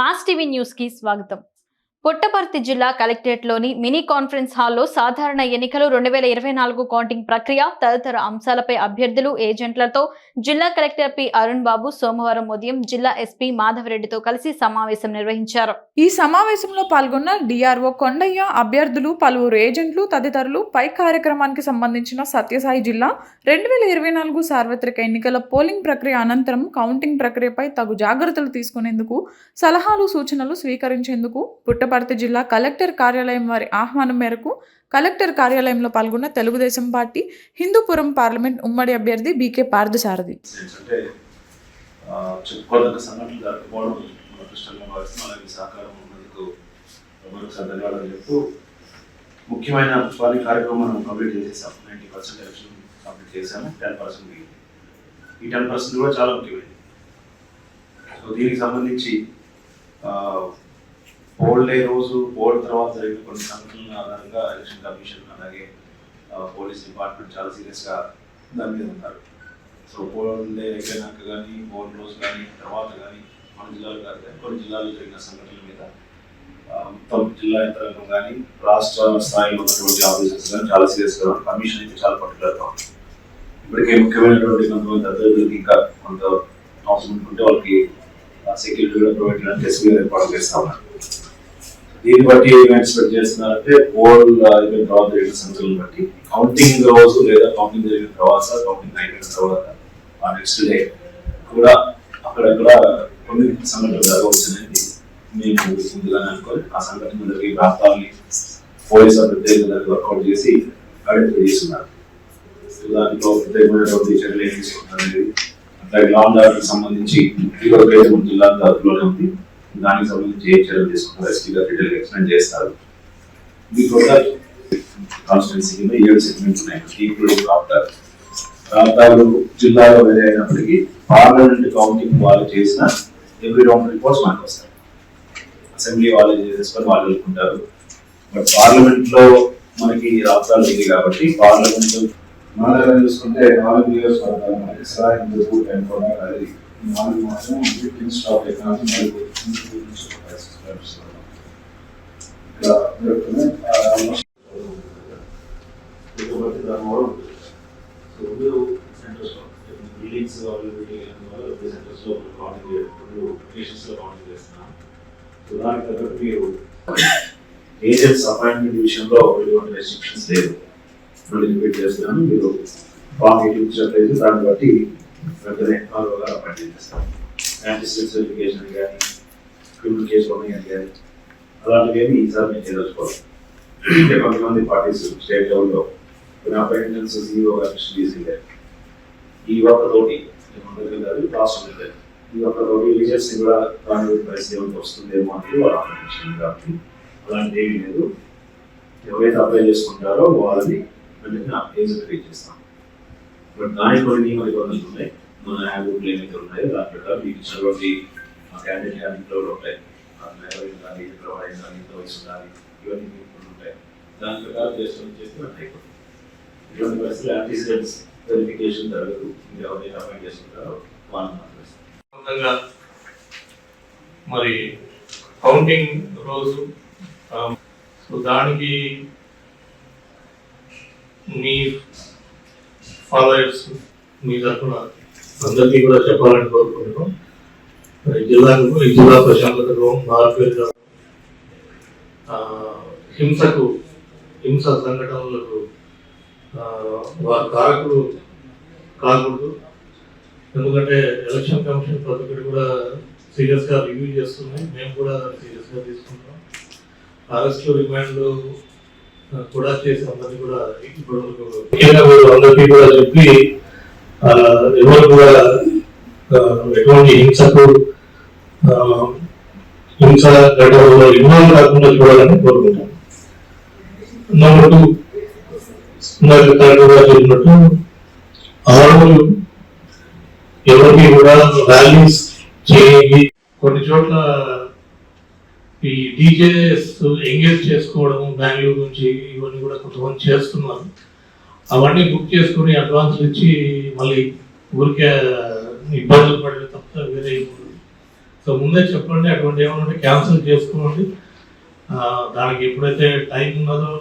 Mass TV news కి స్వాగతం పుట్టపర్తి జిల్లా కలెక్టరేట్లోని మినీ కాన్ఫరెన్స్ హాల్లో సాధారణ ఎన్నికలు రెండు వేల ఇరవై నాలుగు కౌంటింగ్ ప్రక్రియ తదితర అంశాలపై అభ్యర్థులు ఏజెంట్లతో జిల్లా కలెక్టర్ పి. అరుణ్ బాబు సోమవారం ఉదయం జిల్లా ఎస్పీ మాధవరెడ్డితో కలిసి సమావేశం నిర్వహించారు. ఈ సమావేశంలో పాల్గొన్న డిఆర్ఓ కొండయ్య అభ్యర్థులు పలువురు ఏజెంట్లు తదితరులు పై కార్యక్రమానికి సంబంధించిన సత్యసాయి జిల్లా రెండు వేల ఇరవై నాలుగు సార్వత్రిక ఎన్నికల పోలింగ్ ప్రక్రియ అనంతరం కౌంటింగ్ ప్రక్రియపై తగు జాగ్రత్తలు తీసుకునేందుకు సలహాలు సూచనలు స్వీకరించేందుకు పుట్టపర్తి జిల్లా కలెక్టర్ కార్యాలయం వారి ఆహ్వానం మేరకు కలెక్టర్ కార్యాలయంలో పాల్గొన్న తెలుగుదేశం పార్టీ హిందూపురం పార్లమెంట్ ఉమ్మడి అభ్యర్థి బీకే పార్థసారథి. ముఖ్యమైన పని కార్యక్రమం మనం కంప్లీట్ చేసేసాం. నైంటీ పర్సెంట్ ఎలక్షన్ కంప్లీట్ చేసాము టెన్ పర్సెంట్ మిగిలింది ఈ టెన్ పర్సెంట్ కూడా చాలా ముఖ్యమైనది. సో దీనికి సంబంధించి పోల్ డే రోజు పోల్ తర్వాత జరిగిన కొన్ని సంఘటనల ఆధారంగా ఎలక్షన్ కమిషన్ అలాగే పోలీస్ డిపార్ట్మెంట్ చాలా సీరియస్గా దాని మీద ఉన్నారు సో పోల్ డే అయిపోయినాక కానీ పోల్ రోజు కానీ తర్వాత కానీ మన జిల్లాలో కాదు కానీ కొన్ని జిల్లాల్లో జరిగిన సంఘటనల మీద మొత్తం జిల్లా యంత్రాంగం కానీ రాష్ట్ర స్థాయిలో ఉన్నటువంటి ఆఫీసర్స్ కానీ చాలా సీరియస్గా కమిషన్ అయితే చాలా పర్టికులర్గా ఉంది. ఇప్పటికే ముఖ్యమైనటువంటి కొంతమంది అభ్యర్థులకి ఇంకా కొంత అవసరం ఉంటే వాళ్ళకి సెక్యూరిటీ కూడా ప్రొవైడ్ చేయడానికి ఎస్పీ ఏర్పాటు చేస్తా ఉన్నారు. దీన్ని బట్టి ఏం ఎక్స్పెక్ట్ చేస్తున్నారంటే పోల్ అయిపోయిన తర్వాత రెండు సంఖ్యలను బట్టి కౌంటింగ్ రోజు లేదా కౌంటింగ్ జరిగిన తర్వాత కౌంటింగ్ అయిపోయిన తర్వాత ఆ నెక్స్ట్ డే కూడా అక్కడక్కడ కొన్ని సంఘటనలు జరగవచ్చునని మేము ముందుగానే అనుకోని ఆ సంఘటన జరిగే ప్రాంతాలని పోలీస్ ప్రత్యేకంగా వర్కౌట్ చేసి ఐడెంటిఫై చేస్తున్నారు దాంట్లో ప్రత్యేకమైనటువంటి చర్యలు ఏం తీసుకుంటారు అనేది అట్లాగే లాంగ్ ఆర్డర్ సంబంధించి ఇదివరకు అయితే మన జిల్లా అందులోనే ఉంది. దానికి సంబంధించి ఏ చర్యలు తీసుకుంటారు ఎస్పీ గారు డీటెయిల్ ఎక్స్ప్లెయిన్ చేస్తారు. మీ టోటల్ కాన్స్టిట్యున్సీ కింద ఏడు సెగ్మెంట్స్ ఉన్నాయి. ఇంక్లూడింగ్ రాప్తారు రాప్తారు జిల్లాలో వేరే అయినప్పటికీ పార్లమెంట్ కౌంటింగ్ వాళ్ళు చేసిన ఎవ్రీ రౌండ్ రిపోర్ట్స్ మనకు వస్తాయి. అసెంబ్లీ వాళ్ళు చేసుకొని వాళ్ళు వెళ్ళుకుంటారు బట్ పార్లమెంట్లో మనకి రాష్ట్రాలు ఉంది కాబట్టి పార్లమెంట్ మన దగ్గర చూసుకుంటే నాలుగు నియోజకవర్గాలు ఇస్రాయల్ హిందూ టెంపోనర్ అది నాలుగు మాత్రం ఫిఫ్టీన్ స్టాప్ ఎకనామీ దాని మీరు ఏజెంట్స్ అపాయింట్మెంట్ విషయంలో ఎటువంటి రెస్ట్రిక్షన్స్ లేదు మళ్ళీ రిపీట్ చేస్తున్నాను మీరు ఫామ్ ఇచ్చినట్లయితే దాన్ని బట్టి వెంటనే అపాయింట్ చేస్తాను. యాంటిసిడెంట్స్ వెరిఫికేషన్ కానీ క్రిమినల్ కేసు ఉన్నాయని కానీ అలాంటివి ఈసారి మేము చేయదలుచుకోవాలి కొంతమంది పార్టీస్ స్టేట్ లెవెల్లో కొన్ని అపాయింట్మెంట్స్ ఈఓ గారు ఈ ఒక్కతోటి మండలి గారు రాష్ట్రం గారు ఈ ఒక్కతోటి లీజర్స్ కూడా దాని పరిస్థితి ఏమైనా వస్తుందేమో అనేది వాళ్ళు ఆలోచించింది కాబట్టి అలాంటి ఏమీ లేదు. ఎవరైతే అప్లై చేసుకుంటారో వాళ్ళని వెంటనే ఏజెంట్ క్రియేట్ చేస్తాం. బట్ దానికి కొన్ని నియమ నిబంధనలు ఉన్నాయి. మన యాప్ ఏమైతే ఉన్నాయో దాని ప్రకారం మీకు ఇచ్చినటువంటి క్యాండిడేట్ హ్యాండ్బుక్లో కూడా ఉంటాయి ఎవరైనా కానీ ప్రొవైడ్ కానీ ఇంత వయసు ఉండాలి ఇవన్నీ ఉంటాయి. దాని ప్రకారం చేసుకొని చేస్తే మనకి ఇటువంటి పరిస్థితులు యాంటీసిడెంట్స్ వెరిఫికేషన్ జరగదు. మీరు ఎవరైనా అపాయింట్ చేసుకుంటారో వాళ్ళని మాత్రమే మరి కౌంటింగ్ రోజు సో దానికి మీ ఫాలోయర్స్ మీ తరఫున అందరికీ కూడా చెప్పాలని కోరుకుంటున్నాం. జిల్లాకు ఈ జిల్లా ప్రశాంతతకు మార్పు హింసకు హింస సంఘటనలకు వారు కారకులు కాకూడదు ఎందుకంటే ఎలక్షన్ కమిషన్ ప్రతి ఒక్కటి కూడా సీరియస్గా రివ్యూ చేస్తుంది మేము కూడా సీరియస్గా తీసుకుంటాం. అరెస్ట్లు రిమాండ్లు కూడా చేసి అందరినీ కూడా ఇప్పుడు అందరికీ కూడా చెప్పి ఎవరు కూడా ఎటువంటి హింసకు హింస ఘటనలో ఇన్వాల్వ్ కాకుండా చూడాలని కోరుకుంటాను నెంబర్ టూ ఇందాక కరెక్ట్ చెప్పినట్టు ఆరు ఎవరికి కూడా ర్యాలీస్ చేయండి. కొన్ని చోట్ల ఈ డీజేస్ ఎంగేజ్ చేసుకోవడం బెంగళూరు నుంచి ఇవన్నీ కూడా కొంతమంది చేస్తున్నారు. అవన్నీ బుక్ చేసుకుని అడ్వాన్స్ ఇచ్చి మళ్ళీ ఊరికే ఇబ్బందులు పడలేదు తప్ప వేరే సో ముందే చెప్పండి అటువంటి ఏమైనా ఉంటే క్యాన్సిల్ చేసుకోండి. దానికి ఎప్పుడైతే టైం ఉన్నదో